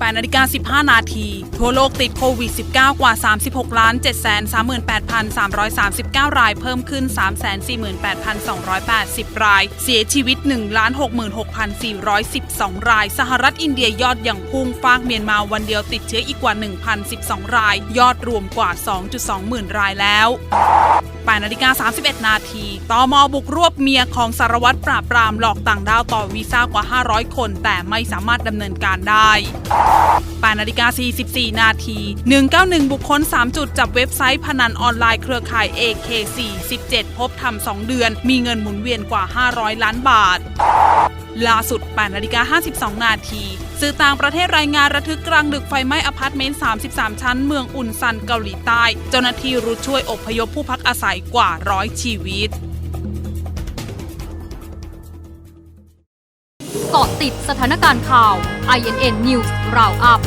8นาฬิกา15 นาทีทั่วโลกติดโควิด -19 กว่า 36 ล้าน 738,339 ราย เพิ่มขึ้น 348,280 ราย เสียชีวิต166,412 ราย สหรัฐอินเดียยอดอย่างพุ่งฟากเมียนมาวันเดียวติดเชื้ออีกกว่า 1,012 ราย ยอดรวมกว่า 2.2 หมื่นรายแล้ว 8นาฬิกา31 นาทีตอมบุกรวบเมียของสารวัตรปราบปรามหลอกต่างด้าวต่อวีซ่ากว่า 500 คน แต่ไม่สามารถดำเนินการได้ 8นาฬิกา44 นาที 191 บุคคล 3 จุดจับเว็บไซต์พนันออนไลน์เครือข่าย AK4 17พบทำ2เดือน มีเงินหมุนเวียนกว่า 500 ล้านบาท ล่าสุด8นาฬิกา52 นาที สื่อต่างประเทศรายงานระทึกกลางดึกไฟไหม้อพาร์ตเมนต์ 33 ชั้นเมืองอุนซันเกาหลีใต้ เจ้าหน้าที่รุดช่วยอพยพผู้พักอาศัยกว่าร้อยชีวิต เกาะติดสถานการณ์ข่าว INN News Roundup